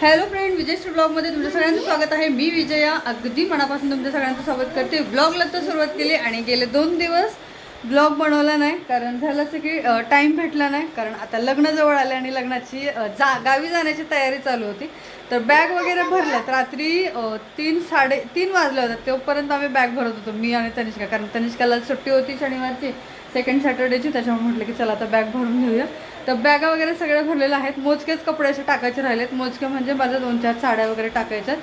Hello friend विजयश्री ब्लॉगमध्ये तुमच्या सगळ्यांचं स्वागत आहे. मी विजया. अगदी मनापासून तुमच्या सगळ्यांचं स्वागत करते. ब्लॉगला तर सुरुवात केली आणि गेले दोन दिवस. ब्लॉग बनवला नाही कारण झालं असं की टाईम भेटला नाही. कारण आता लग्न जवळ आले आणि लग्नाची जा गावी जाण्याची तयारी चालू होती. तर बॅग वगैरे भरल्यात रात्री तीन साडे तीन वाजले होतात तोपर्यंत आम्ही बॅग भरत होतो मी आणि तनिष्का. कारण तनिष्काला सुट्टी होती शनिवारची सेकंड सॅटर्डेची त्याच्यामुळे म्हटलं की चला आता बॅग भरून घेऊया. तर बॅगा वगैरे सगळ्या भरलेल्या आहेत. मोजकेच कपडे असे टाकायचे राहिलेत. मोजके म्हणजे माझ्या दोन चार साड्या वगैरे टाकायच्यात.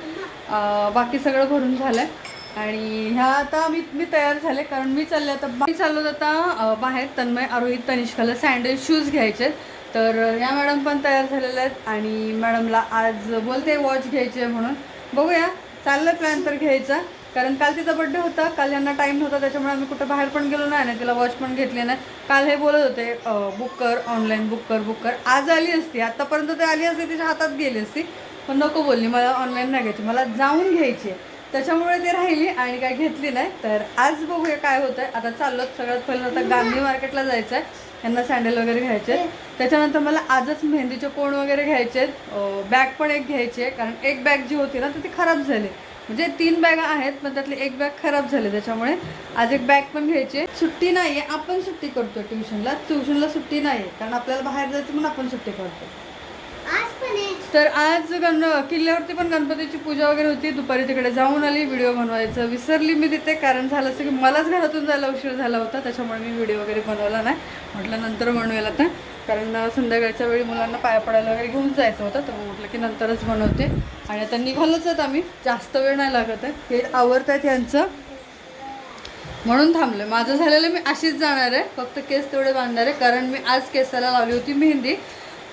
बाकी सगळं भरून झालं आहे आणि ह्या आता मी मी तयार झाले कारण मी चालले आता मी चाललो आता बाहेर तन्मय आरोहित तनिष्काला सँडल शूज घ्यायचे आहेत. तर ह्या या मॅडम पण तयार झालेल्या आहेत आणि मॅडमला आज बोलते वॉच घ्यायची आहे म्हणून. बघूया चाललं प्लॅन तर घ्यायचा कारण काल तिचा बड्डे होता. काल यांना टाईम नव्हता त्याच्यामुळे आम्ही कुठं बाहेर पण गेलो नाही आणि तिला वॉच पण घेतली नाही. काल हे बोलत होते बुक कर ऑनलाईन बुक कर बुक कर. आज आली असती आत्तापर्यंत ते आली असती तिच्या हातात गेली असती. पण नको बोलली मला ऑनलाईन नाही घ्यायची मला जाऊन घ्यायची आहे. त्याच्यामुळे ती राहिली आणि काय घेतली नाही. तर आज बघूया काय होतं आहे आता चाललो सगळ्यात पहिलं आता गांधी मार्केटला जायचं आहे यांना सँडल वगैरे घ्यायचे. त्याच्यानंतर मला आजच मेहंदीचे कोण वगैरे घ्यायचे बॅग पण एक घ्यायची आहे. कारण एक बॅग जी होती ना तर ती खराब झाली. म्हणजे तीन बॅगा आहेत पण त्यातली एक बॅग खराब झाली. त्याच्यामुळे आज एक बॅग पण घ्यायची आहे. सुट्टी नाही आहे आपण सुट्टी करतो ट्युशनला ट्युशनला सुट्टी नाही आहे कारण आपल्याला बाहेर जायचं म्हणून आपण सुट्टी करतो तर आज गण किल्ल्यावरती पण गणपतीची पूजा वगैरे होती. दुपारी तिकडे जाऊन आली व्हिडिओ बनवायचं. विसरली मी तिथे कारण झालं असं की मलाच घरातून जायला उशीर झाला होता. त्याच्यामुळे मी व्हिडिओ वगैरे बनवला नाही. म्हटलं नंतर बनवेल आता. कारण संध्याकाळच्या वेळी मुलांना पाया पडायला वगैरे घेऊन जायचं होतं. तर म्हटलं की नंतरच बनवते. आणि आता निघालोच आहेत आम्ही. जास्त वेळ नाही लागत आहे. हे आवडत आहेत यांचं. म्हणून थांबलं. माझं झालेलं मी अशीच जाणार आहे. फक्त केस तेवढे बांधणार आहे. कारण मी आज केसाला लावली होती मेहंदी.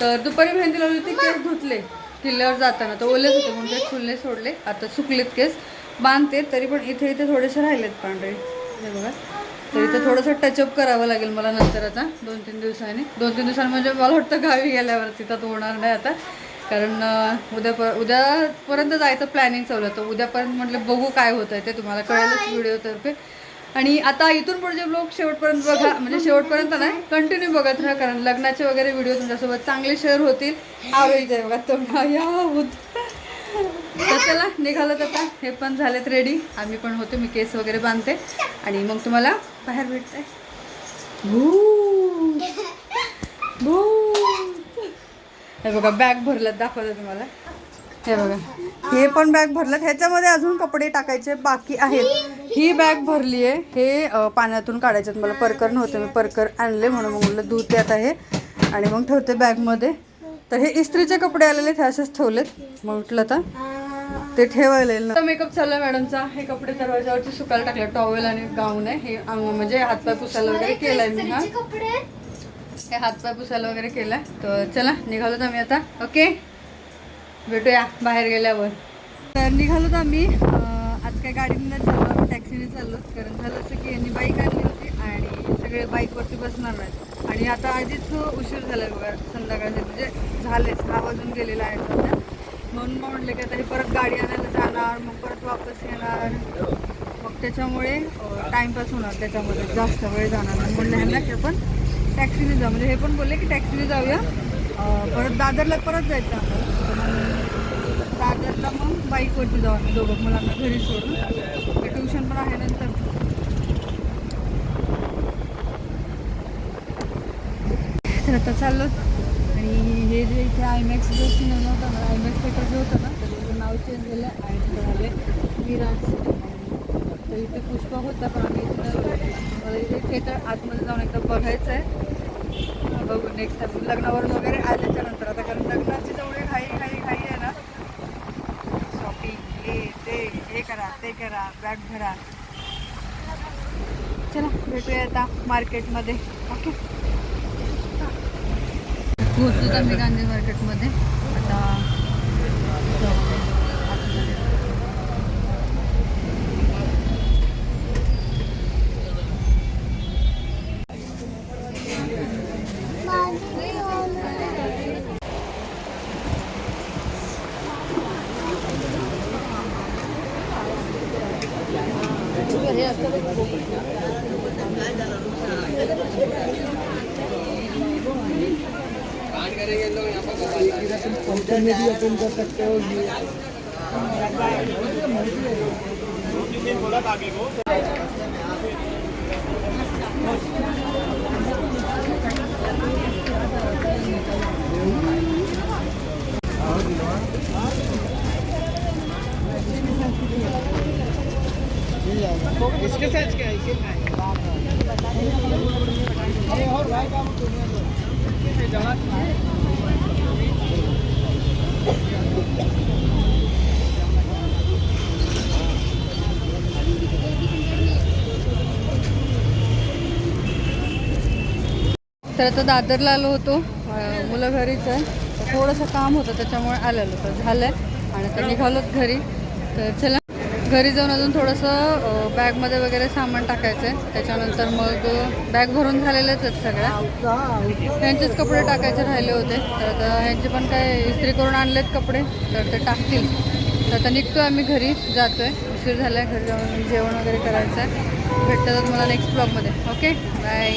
तर दुपारी मेहंदी लावली होती केस धुतले. किल्ल्यावर जाताना तर ओलेच होते म्हणून ते फुलले सोडले. आता सुकलेत केस. बांधते तरी पण इथे इथे थोडेसे राहिलेत पांढरे. हे बघा. तर इथे थोडंसं टचअप करावं लागेल मला नंतर आता दोन तीन दिवसांनी. दोन तीन दिवसांनी म्हणजे मला वाटतं गावी गेल्यावर तिथं तर होणार नाही आता. कारण उद्या पर उद्यापर्यंत जायचं प्लॅनिंग चालू होतं उद्यापर्यंत म्हटलं बघू काय होतं ते तुम्हाला कळेलच व्हिडिओतर्फे आणि आता इथून पुढचे ब्लॉग शेवटपर्यंत बघा म्हणजे शेवटपर्यंत नाही कंटिन्यू बघत राहा कारण लग्नाचे वगैरे व्हिडिओ तुमच्यासोबत चांगले शेअर होतील. आवडीचे बघा तो या चला निघालं आता. हे पण झालेत रेडी आम्ही पण होतो मी केस वगैरे बांधते. आणि मग तुम्हाला बाहेर भेटते. भू भू हे बघा बॅग भरलं दाखवलं तुम्हाला. हे बघा. हे पण बॅग भरलं ह्याच्यामध्ये अजून कपडे टाकायचे बाकी आहेत. ही बॅग भरली आहे. हे पाण्यातून काढायचे मला परकर नव्हते. मी परकर आणले म्हणून मग म्हटलं धुते आता हे. आणि मग ठेवते बॅगमध्ये. तर हे इस्त्रीचे कपडे आलेले ते असेच ठेवलेत. मग म्हटलं आता. ते ठेवायला येईल ना मेकअप चालला मॅडमचा. हे कपडे दरवाजावरती सुकायला टाकले. टॉवेल आणि गाऊन आहे. हे म्हणजे हातपाय पुसायला वगैरे केलाय मी हा. हे हातपाय पुसायला वगैरे केलाय. तर चला निघालोत आम्ही आता. ओके? भेटूया बाहेर गेल्यावर. तर निघालोत आम्ही आज काय गाडीमध्ये चाललो आम्ही टॅक्सीने चाललो. कारण झालं असं की यांनी बाईक आणली होती आणि सगळे बाईकवरती बसणार नाहीत. आणि आता आधीच हो उशीर झाला बघा संध्याकाळचे. म्हणजे झाले सहा वाजून गेलेला आहे सध्या. म्हणून मग म्हटलं की आता हे परत गाडी आणायला जाणार मग परत वापस येणार. मग त्याच्यामुळे टाईमपास होणार त्याच्यामध्ये. जास्त वेळ जाणार नाही. म्हणलं ह्यांना की आपण टॅक्सीने जाऊ. म्हणजे हे पण बोलले की टॅक्सीने जाऊया. परत दादरला परत जायचं आपण. दादरला मग बाईकवरती जाऊ आम्ही दोघं मुलांना घरी सोडून? ट्युशन पण आहे नंतर. तर आता चाललो. आणि हे जे इथे आयमॅक्स जो सिनेमा होता ना आयमॅक्स थिएटर जे होतं ना तर त्याचं नाव चेंज झालं आणि तिथं झाले विराज. तर इथे पुष्पा होता पण आम्ही इथे मला इथे थिएटर आतमध्ये जाऊन एकदा बघायचं आहे. बघू नेक्स्ट टाइम लग्नावरून वगैरे आल्याच्यानंतर आता कारण लग्नाची जवळ घाई घाई घाई आहे ना शॉपिंग हे ते हे करा ते करा बॅग भरा. चला भेटूया आता मार्केटमध्ये. ओके. पोहोचू आम्ही गांधी मार्केटमध्ये. भी अटेंड कर सकते हो बोला था क्या है और भाई का तर आता दादरला आलो होतो. मुलं घरीच आहे. तर थोडंसं काम होतं त्याच्यामुळे आलेलो. तर झालं आहे आणि आता निघालोत घरी. तर चला. घरी जाऊन अजून थोडंसं बॅगमध्ये वगैरे सामान टाकायचं आहे त्याच्यानंतर मग बॅग भरून झालेलंच आहेत सगळ्या. ह्यांचेच कपडे टाकायचे राहिले होते. तर आता ह्यांचे पण काय इस्त्री करून आणलेत कपडे तर ते टाकतील. तर आता निघतो आम्ही घरी जातो आहे उशीर झाला आहे घरी जाऊन जेवण वगैरे करायचं आहे भेटतात मला नेक्स्ट ब्लॉगमध्ये ओके बाय